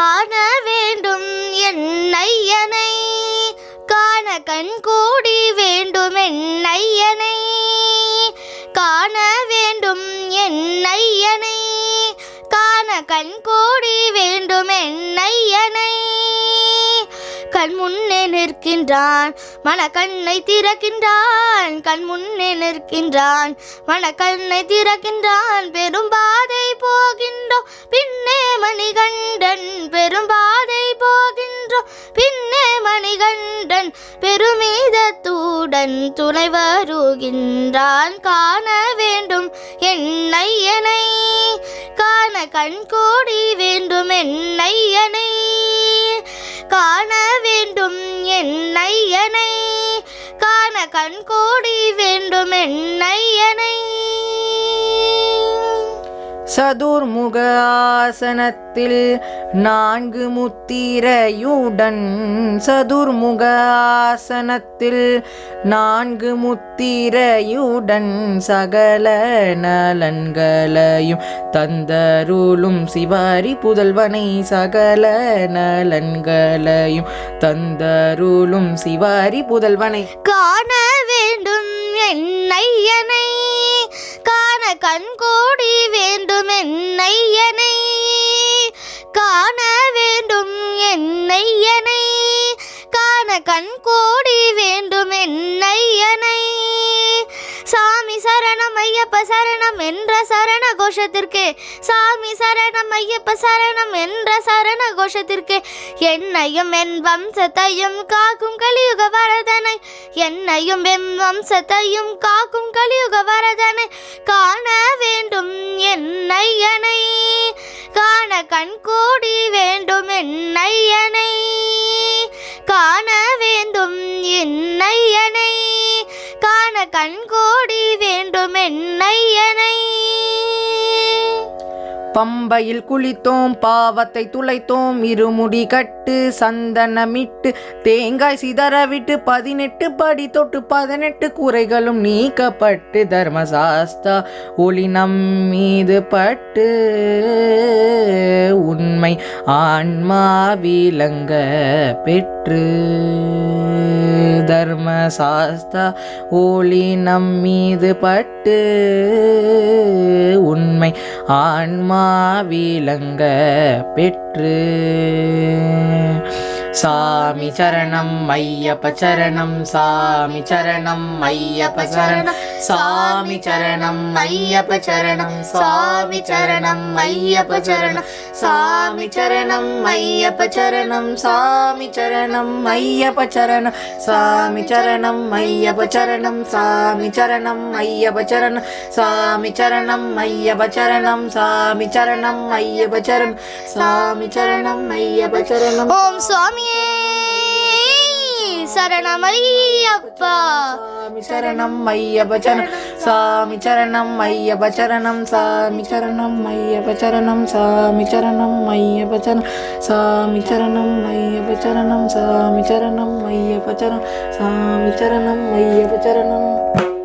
காண வேண்டும் என்னையனை. காண கண் கூடி வேண்டும் என்னையனை. காண வேண்டும் என்னையனை. காண கண் கூடி வேண்டும் என்னையனை. கண் முன்னே நிற்கின்றான் மனக்கண்ணை திறக்கின்றான். கண் முன்னே நிற்கின்றான் மனக்கண்ணை திறக்கின்றான் பெரும்பா பெருமிதத்துடன் துணை வருகின்றான். காண வேண்டும் என்னை ஐயனை காண கண் கோடி வேண்டும் என்னை ஐயனை காண வேண்டும் என்னை ஐயனை காண கண் கோடி வேண்டும் என்னை ஐயனை சதுர்முக ஆசனத்தில் நான்கு முத்திரையுடன் சதுர்முக ஆசனத்தில் நான்கு முத்திரையுடன் சகல நலன்களையும் தந்தருளும் சிவாரி புதல்வனை சகல நலன்களையும் தந்தருளும் சிவாரி புதல்வனை காண வேண்டும் என் கண் கோடி வேண்டும் என்னையனை. சாமி சரணம் ஐயப்ப சரணம் என்ற சரண கோஷத்திற்கு. சாமி சரணம் ஐயப்ப சரணம் என்ற சரண கோஷத்திற்கு. என்னையும் என் வம்சத்தையும் காக்கும் கலியுக வரதனை. என்னையும் என் வம்சத்தையும் காக்கும் காண வேண்டும் என்னை பம்பையில் குளித்தோம் பாவத்தை துளைத்தோம் இருமுடி கட்டு சந்தனமிட்டு தேங்காய் சிதறவிட்டு பதினெட்டு படி தொட்டு பதினெட்டு குறைகளும் நீக்கப்பட்டு தர்மசாஸ்தா ஒளி நம் மீது பட்டு உண்மை ஆன்மா விளங்க பெற்று ட்ரு தர்ம சாஸ்தா ஒளி நம் மீது பட்டு உண்மை ஆன்மா விளங்க பெற்று சாமி சரணம் ஐயப்ப சரணம் சாமி சரணம் ஐயப்ப சரணம் சாமி சரணம் ஐயப்ப சரணம் சாமி சரணம் ஐயப்ப சரணம் சாமி சரணம் ஐயப்ப சரணம் சாமி சரணம் ஐயப்ப சரணம் சாமி சரணம் ஐயப்ப சரணம் சாமி சரணம் ஐயப்ப சரணம் சாமி சரணம் ஐயப்ப சரணம் சாமி சரணம் ஐயப்ப சரணம் சாமி சரணம் ஐயப்ப சரணம் ஓம் சுவாமி శరణమయ్యప్ప. శరణం అయ్యప్ప చరణ. స్వామి చరణం అయ్యప్ప చరణం. స్వామి చరణం అయ్యప్ప చరణం. స్వామి చరణం అయ్యప్ప చరణ. స్వామి చరణం అయ్యప్ప చరణం. స్వామి చరణం అయ్యప్ప చరణ. స్వామి చరణం అయ్యప్ప చరణం.